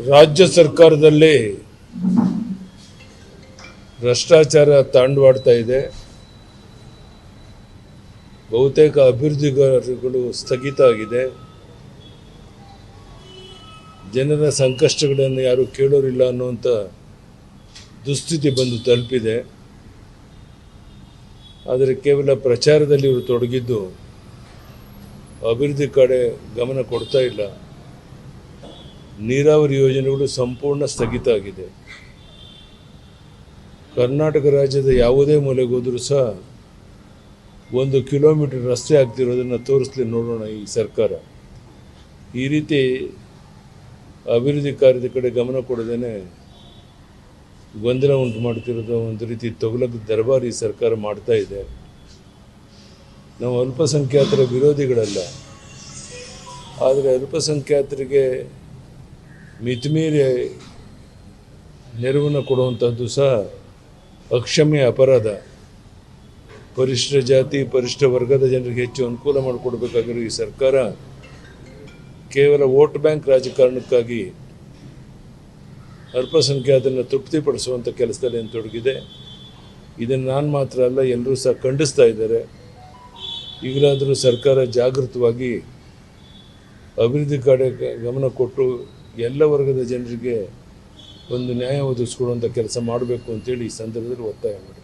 ರಾಜ್ಯ ಸರ್ಕಾರದಲ್ಲಿ ಭ್ರಷ್ಟಾಚಾರ ತಾಂಡವಾಡ್ತಾ ಇದೆ. ಬಹುತೇಕ ಅಭಿವೃದ್ಧಿಗಾರರುಗಳು ಸ್ಥಗಿತ ಆಗಿದೆ. ಜನರ ಸಂಕಷ್ಟಗಳನ್ನು ಯಾರು ಕೇಳೋರಿಲ್ಲ ಅನ್ನುವಂಥ ದುಸ್ಥಿತಿ ಬಂದು ತಲುಪಿದೆ. ಆದರೆ ಕೇವಲ ಪ್ರಚಾರದಲ್ಲಿ ಇವರು ತೊಡಗಿದ್ದು ಅಭಿವೃದ್ಧಿ ಕಡೆ ಗಮನ ಕೊಡ್ತಾ ಇಲ್ಲ. ನೀರಾವರಿ ಯೋಜನೆಗಳು ಸಂಪೂರ್ಣ ಸ್ಥಗಿತ ಆಗಿದೆ. ಕರ್ನಾಟಕ ರಾಜ್ಯದ ಯಾವುದೇ ಮೂಲೆಗೋದರೂ ಸಹ ಒಂದು ಕಿಲೋಮೀಟರ್ ರಸ್ತೆ ಆಗ್ತಿರೋದನ್ನು ತೋರಿಸ್ಲಿ ನೋಡೋಣ ಈ ಸರ್ಕಾರ. ಈ ರೀತಿ ಅಭಿವೃದ್ಧಿ ಕಾರ್ಯದ ಕಡೆ ಗಮನ ಕೊಡದೇನೆ ಗೊಂದಲ ಉಂಟು ಮಾಡ್ತಿರೋದು ಒಂದು ರೀತಿ ತೊಗಲಕ್ಕೆ ದರ್ಬಾರ್ ಸರ್ಕಾರ ಮಾಡ್ತಾ ಇದೆ. ನಾವು ಅಲ್ಪಸಂಖ್ಯಾತರ ವಿರೋಧಿಗಳಲ್ಲ, ಆದರೆ ಅಲ್ಪಸಂಖ್ಯಾತರಿಗೆ ಮಿತಿಮೀರಿ ನೆರವನ್ನು ಕೊಡುವಂಥದ್ದು ಸಹ ಅಕ್ಷಮ್ಯ ಅಪರಾಧ. ಪರಿಶಿಷ್ಟ ಜಾತಿ, ಪರಿಷ್ಠ ವರ್ಗದ ಜನರಿಗೆ ಹೆಚ್ಚು ಅನುಕೂಲ ಮಾಡಿಕೊಡ್ಬೇಕಾಗಿರೋ ಈ ಸರ್ಕಾರ ಕೇವಲ ವೋಟ್ ಬ್ಯಾಂಕ್ ರಾಜಕಾರಣಕ್ಕಾಗಿ ಅಲ್ಪಸಂಖ್ಯಾತರನ್ನು ತೃಪ್ತಿಪಡಿಸುವಂಥ ಕೆಲಸದಲ್ಲಿ ಏನು ತೊಡಗಿದೆ. ಇದನ್ನು ನಾನು ಮಾತ್ರ ಅಲ್ಲ, ಎಲ್ಲರೂ ಸಹ ಖಂಡಿಸ್ತಾ ಇದ್ದಾರೆ. ಈಗಲಾದರೂ ಸರ್ಕಾರ ಜಾಗೃತವಾಗಿ ಅಭಿವೃದ್ಧಿ ಕಡೆ ಗಮನ ಕೊಟ್ಟು ಎಲ್ಲ ವರ್ಗದ ಜನರಿಗೆ ಒಂದು ನ್ಯಾಯ ಒದಗಿಸ್ಕೊಡುವಂಥ ಕೆಲಸ ಮಾಡಬೇಕು ಅಂತೇಳಿ ಈ ಸಂದರ್ಭದಲ್ಲಿ ಒತ್ತಾಯ ಮಾಡಿದೆ